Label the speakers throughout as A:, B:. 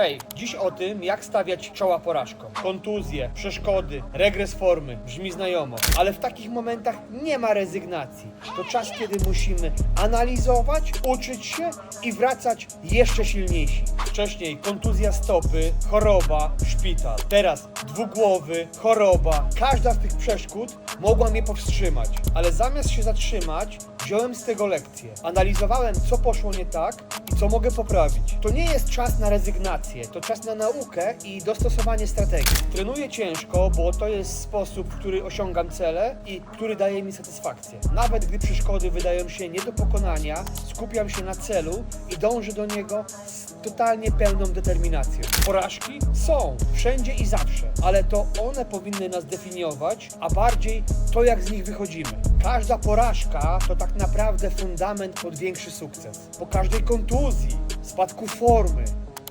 A: Hej, dziś o tym, jak stawiać czoła porażkom. Kontuzje, przeszkody, regres formy, brzmi znajomo. Ale w takich momentach nie ma rezygnacji. To czas, kiedy musimy analizować, uczyć się i wracać jeszcze silniejsi. Wcześniej kontuzja stopy, choroba, szpital. Teraz dwugłowy, choroba. Każda z tych przeszkód mogła mnie powstrzymać. Ale zamiast się zatrzymać, wziąłem z tego lekcję. Analizowałem, co poszło nie tak co mogę poprawić. To nie jest czas na rezygnację, to czas na naukę i dostosowanie strategii. Trenuję ciężko, bo to jest sposób, w który osiągam cele i który daje mi satysfakcję. Nawet gdy przeszkody wydają się nie do pokonania, skupiam się na celu i dążę do niego z totalnie pełną determinacją. Porażki są wszędzie i zawsze, ale to one powinny nas definiować, a bardziej to, jak z nich wychodzimy. Każda porażka to tak naprawdę fundament pod większy sukces. Po każdej kontuzji, spadku formy,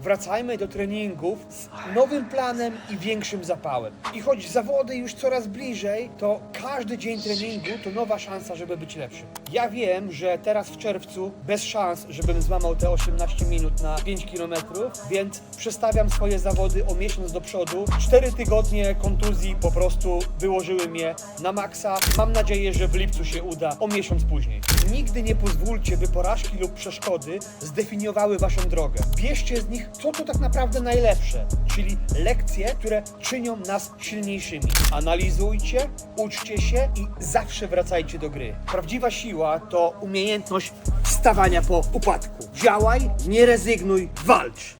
A: wracajmy do treningów z nowym planem i większym zapałem. I choć zawody już coraz bliżej, to każdy dzień treningu to nowa szansa, żeby być lepszym. Ja wiem, że teraz w czerwcu bez szans, żebym złamał te 18 minut na 5 km, więc przestawiam swoje zawody o miesiąc do przodu. 4 tygodnie kontuzji po prostu wyłożyły mnie na maksa. Mam nadzieję, że w lipcu się uda o miesiąc później. Nigdy nie pozwólcie, by porażki lub przeszkody zdefiniowały waszą drogę. Bierzcie z nich, co to tak naprawdę najlepsze, czyli lekcje, które czynią nas silniejszymi. Analizujcie, uczcie się i zawsze wracajcie do gry. Prawdziwa siła to umiejętność wstawania po upadku. Działaj, nie rezygnuj, walcz.